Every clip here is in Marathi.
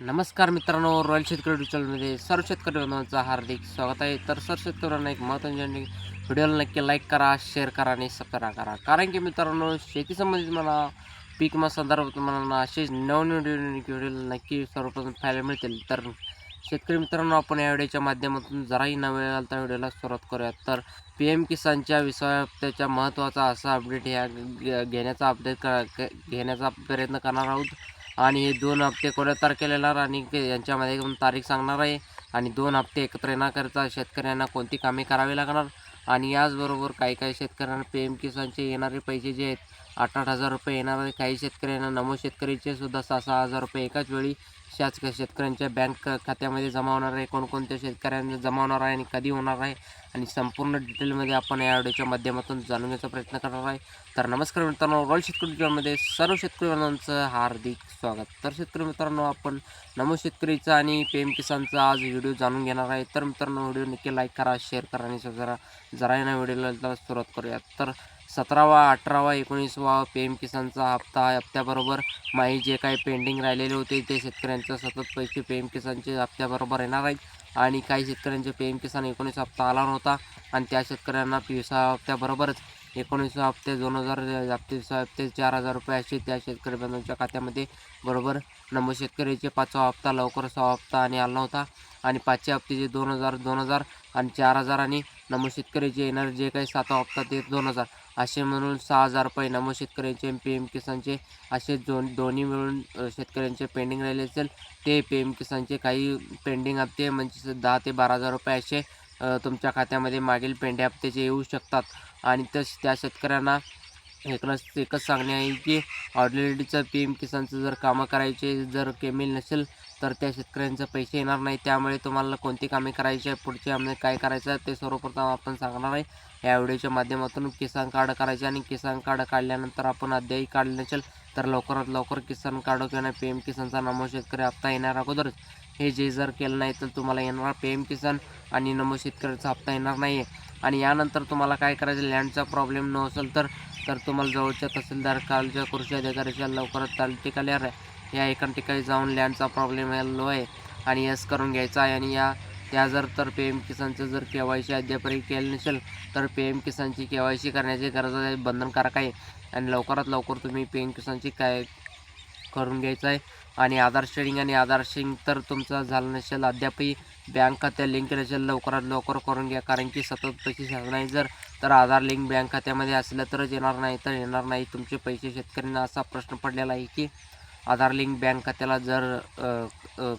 नमस्कार मित्रांनो रॉयल शेतकरी युट्यूब चॅनलमध्ये सर्व शेतकरी बांधवांचं हार्दिक स्वागत आहे. तर सर्व शेतकऱ्यांना एक महत्त्वाची व्हिडिओला नक्की लाईक करा शेअर करा आणि सबस्क्राईब करा. कारण की मित्रांनो शेती संबंधित मला पीक विमा संदर्भात मला असेच नवनवीन व्हिडिओ नक्की सर्वप्रथम पाहायला मिळतील. तर शेतकरी मित्रांनो आपण या व्हिडिओच्या माध्यमातून जराही नवे आलता व्हिडिओला सुरुवात करूयात. तर पी एम किसानच्या विसाव्या हप्त्याच्या महत्त्वाचा असा अपडेट ह्या घेण्याचा अपडेट क घेण्याचा प्रयत्न करणार आहोत. आणि हे दोन हप्ते कोणत्या तारखेला येणार आणि यांच्यामध्ये एकदम तारीख सांगणार आहे. आणि दोन हप्ते एकत्र येण्याकरिता शेतकऱ्यांना कोणती कामे करावी लागणार? आणि याचबरोबर काही काही शेतकऱ्यांना पी एम किसानचे येणारे पैसे जे आहेत आठ आठ हजार रुपये येणार आहे. काही शेतकऱ्यांना नमो शेतकरीचे सुद्धा सहा सहा हजार रुपये एकाच वेळी शासकीय शेतकऱ्यांच्या बँक खात्यामध्ये जमा होणार आहे. कोणकोणत्या शेतकऱ्यांना जमा होणार आहे आणि कधी होणार आहे आणि संपूर्ण डिटेलमध्ये आपण या व्हिडिओच्या माध्यमातून जाणून घ्यायचा प्रयत्न करणार आहे. तर नमस्कार मित्रांनो रॉयल शेतकरी चॅनलमध्ये सर्व शेतकरी बांधवांचं हार्दिक स्वागत. तर शेतकरी मित्रांनो आपण नमो शेतकरीचा आणि पी एम किसानचा आज व्हिडिओ जाणून घेणार आहे. तर मित्रांनो व्हिडिओ नक्की लाईक करा शेअर करा आणि जरा जरा ना व्हिडिओला सुरुवात करूयात. तर सतरावा अठरावा एकोणीसवा पी एम किसानचा हप्ता आहे हप्त्याबरोबर माही जे काही पेंडिंग राहिलेले होते ते शेतकऱ्यांचं सतत पैसे पी एम किसानचे हप्त्याबरोबर येणार आहेत. आणि काही शेतकऱ्यांचे पी एम किसान एकोणीस हप्ता आला नव्हता आणि त्या शेतकऱ्यांना विसा हप्त्याबरोबरच एकोणीसवा हप्ते दोन हजार हप्ते हप्ते चार हजार रुपये असे त्या शेतकरी बांधवांच्या खात्यामध्ये बरोबर नंबर शेतकऱ्याचे पाचवा हप्ता लवकर सहा हप्ता आणि आला नव्हता. आणि पाचशे हप्त्याचे दोन हजार दोन हजार आणि चार हजार आणि नमो शेतकऱ्याचे येणार जे काही सातवा हप्ता ते दोन हजार. असे म्हणून सहा हजार रुपये नमो शेतकऱ्यांचे पी एम किसानचे असे दोन दोन्ही मिळून शेतकऱ्यांचे पेंडिंग राहिले असेल. ते पी एम किसानचे काही पेंडिंग हप्ते म्हणजे दहा ते बारा हजार रुपये असे तुमच्या खात्यामध्ये मागील पेंडे हप्त्याचे येऊ शकतात. आणि तस त्या शेतकऱ्यांना एकच एकच सांगणे आहे की ऑलरेडीचं पी एम किसानचं जर कामं करायचे जर केमिल नसेल तर त्या शेतकऱ्यांचे पैसे येणार नाही. त्यामुळे तुम्हाला कोणती कामे करायची आहे पुढचे आम्ही काय करायचं आहे ते सर्वप्रथम आपण सांगणार आहे. या व्हिडिओच्या माध्यमातून किसान कार्ड करायचे आणि किसान कार्ड काढल्यानंतर आपण अध्यायी काढले नसेल तर लवकरात लवकर किसान कार्ड किंवा पी एम किसानचा नमो शेतकरी हप्ता येणार अगोदरच. हे जे जर केलं नाही तर तुम्हाला येणार पी एम किसान आणि नमो शेतकऱ्याचा हप्ता येणार नाही आहे आणि यानंतर तुम्हाला काय करायचं लँडचा प्रॉब्लेम न असेल तर तर तुम्हाला जवळच्या तहसीलदार कालच्या कृषी अधिकाऱ्याच्या लवकरात तालुक्याला या एका ठिकाणी जाऊन लँडचा प्रॉब्लेम आलो आहे आणि यस करून घ्यायचा आहे. आणि या त्या जर तर पी एम किसानचं जर के वाय सी अद्यापही केलं नसेल तर पी एम किसानची के वाय सी करण्याची गरज आहे बंधनकारक आहे. आणि लवकरात लवकर तुम्ही पी एम किसानची काय करून घ्यायचं आहे. आणि आधार शेडिंग आणि आधार शेडिंग तर तुमचं झालं नसेल अद्यापही बँक खात्या लिंक नसेल लवकरात लवकर करून घ्या. कारण की सतत पैसे झाले नाही. जर तर आधार लिंक बँक खात्यामध्ये असलं तरच येणार नाही तर येणार नाही. तुमचे पैसे शेतकऱ्यांना असा प्रश्न पडलेला आहे की आधार लिंक बँक खात्याला जर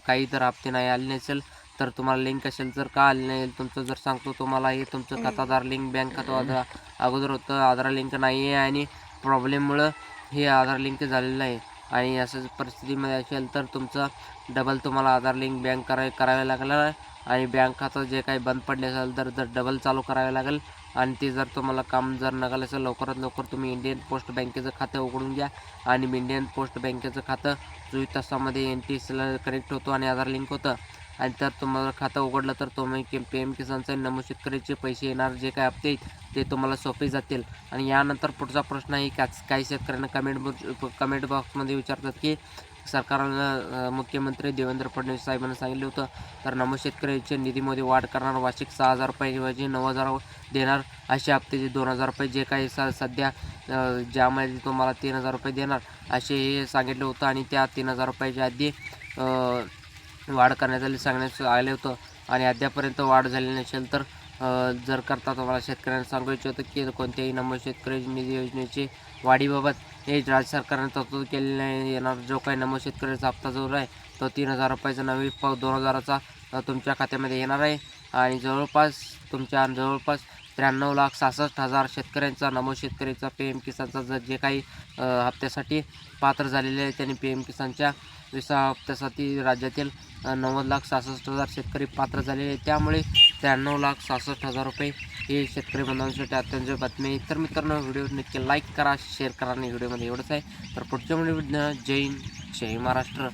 काही जर हप्ते नाही आले नसेल तर तुम्हाला लिंक असेल जर का आले नाही तुमचं जर सांगतो तुम्हाला हे तुमचं खाताधार आधार लिंक बँक खातं आधार अगोदर होतं आधार लिंक नाही आहे आणि प्रॉब्लेममुळं हे आधार लिंक झालेलं आहे आणि असं परिस्थितीमध्ये असेल तर तुमचं डबल तुम्हाला आधार लिंक बँक कराय करावे लागणार आहे आणि बँक खातं जे काही बंद पडले असेल तर जर डबल चालू करावे लागेल. आणि ते जर तुम्हाला काम जर नगाल असेल लवकरात लवकर तुम्ही इंडियन पोस्ट बँकेचं खातं उघडून घ्या. आणि इंडियन पोस्ट बँकेचं खातं चोवीस तासामध्ये एन टी सीला कनेक्ट होतो आणि आधार लिंक होतं आणि तर तुम्हाला खातं उघडलं तर तुम्ही के पी एम किसानचे नमो शेतकऱ्याचे पैसे येणार जे काय हप्ते ते तुम्हाला सोपे जातील. आणि यानंतर पुढचा प्रश्न आहे का काही शेतकऱ्यांना कमेंट कमेंट बॉक्समध्ये विचारतात की सरकारनं मुख्यमंत्री देवेंद्र फडणवीस साहेबांना सांगितलं होतं तर नमो शेतकऱ्याच्या निधीमध्ये वाढ करणार वार्षिक सहा हजार रुपयाऐवजी नऊ हजार देणार असे हप्ते जे दोन हजार रुपये जे काही स सध्या ज्यामध्ये तुम्हाला तीन हजार रुपये देणार असे हे सांगितलं होतं. आणि त्या तीन हजार रुपयाच्या आधी वाढ करण्यात सांगण्यात आले होतं. आणि अद्यापर्यंत वाढ झाली नसेल तर जर करता तुम्हाला शेतकऱ्यांना सांगू इच्छितो की कोणत्याही नंबर शेतकरी निधी योजनेची वाढीबाबत हे राज्य सरकारने तरतूद केलेली नाही. येणार जो काही नमो शेतकऱ्याचा हप्ता जो आहे तो तीन हजार रुपयाचा नवी प दोन हजाराचा तुमच्या खात्यामध्ये येणार आहे. आणि जवळपास तुमच्या जवळपास त्र्याण्णव लाख सहासष्ट हजार शेतकऱ्यांचा नमो शेतकऱ्याचा पी एम किसानचा जर जे काही हप्त्यासाठी पात्र झालेले आहे त्यांनी पी एम किसानच्या विसा हप्त्यासाठी राज्यातील नव्वद लाख सहासष्ट हजार शेतकरी पात्र झालेले आहे त्यामुळे त्र्याण्णव लाख सहासष्ट हजार रुपये हे शेतकरी बांधवांसाठी अत्यंत बातमी आहे. तर मित्रांनो व्हिडिओ नक्की लाईक करा शेअर करा आणि व्हिडिओमध्ये एवढंच आहे. तर पुढच्या व्हिडिओ जय हिंद जय महाराष्ट्र.